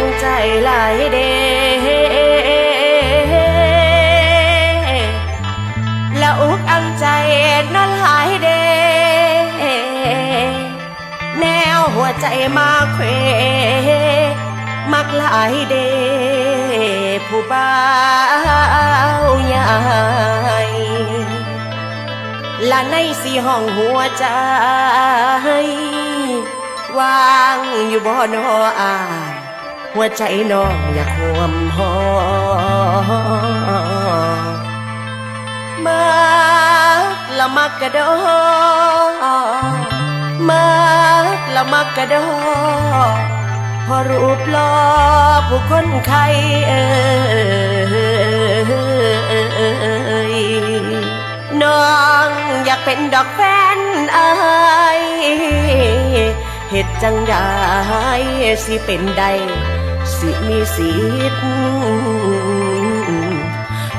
อังใจหลายเดละอุกอังใจนั้นหลายเดแนวหัวใจมาเควมักหลายเดผู้บ่าวใหญ่และในสีห้องหัวใจวางอยู่บ่อนออาย หัวใจน้องอยากห่วมหอมาละมักกะดอมาละมักกะดอพอรูปลอผู้คนไข้เอ่ยน้องอยากเป็นดอกแฟนอายเหตุจังได้สิเป็นใด สิมีสิทธิ์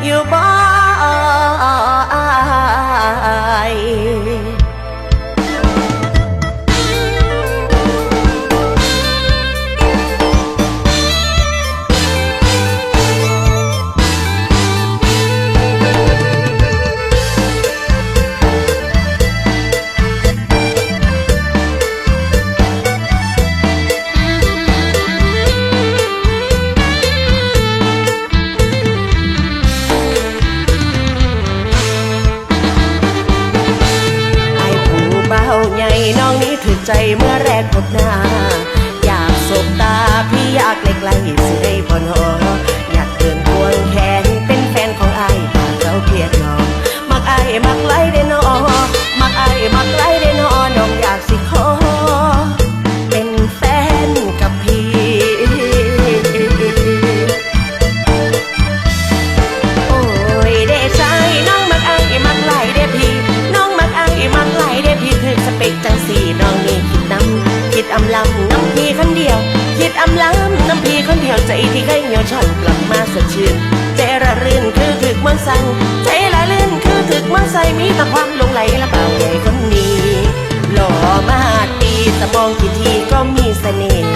อยู่บ่อาย ใจเมื่อแรกพบหน้า ยเหี่ยวช่อนกลับมาสดชื่นใจระรื่นคือถึกมันสั่งใจละลื่นคือถึกมันใสมีแต่ความหลงไหลและเบาใหญ่คนนี้หล่อมาตีแต่มองกี่ทีก็มีเสน่ห์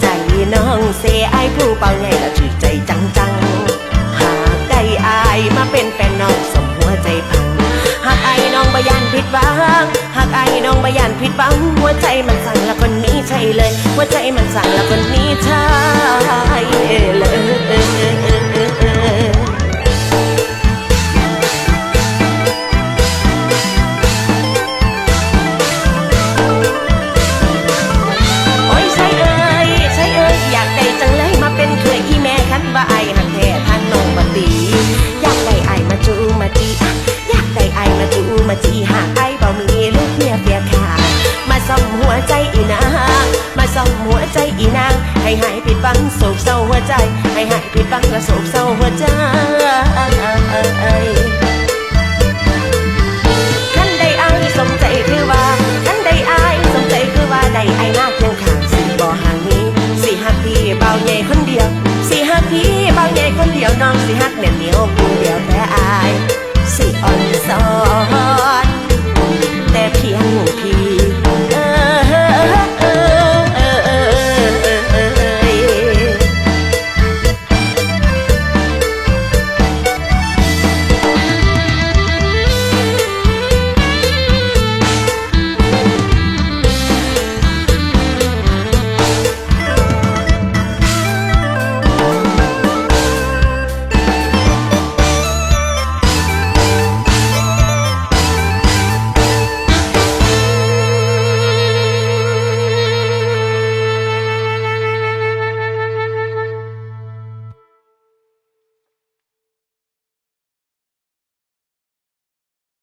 ใจน้องเสไอผู้เป่าใหญ่ละถือใจจังจังๆหากได้อายมาเป็นแฟนน้องสมหัวใจพังหากไอ้น้องบยานผิดหวังหากไอ้น้องบยานผิดหวังหัวใจมันสั่ง หัวใจมันสั่งละคนนี้ใช่เลยโอ้ยใช่เอ้ยใช่เอ้ยอยากได้จังเลยมาเป็นเคยอีแม่คันว่าไอ้หักแท้ทางน้องบัตีอยากได้ไอ้มาจูมาจีอยากได้ไอ้มาจูมาจีหาก ให้หายไปฟังโศกเศร้าหัวใจ ให้หายไปฟังและโศกเศร้าหัวใจขันได้อายสมใจคือว่าขันได้อายสมใจคือว่าได้อายมากยังขาดสีบ่อห่างนี้สีหักพี่เบาใหญ่คนเดียวสีหักพี่เบาใหญ่คนเดียวน้องสีหักเหนียวเหนียว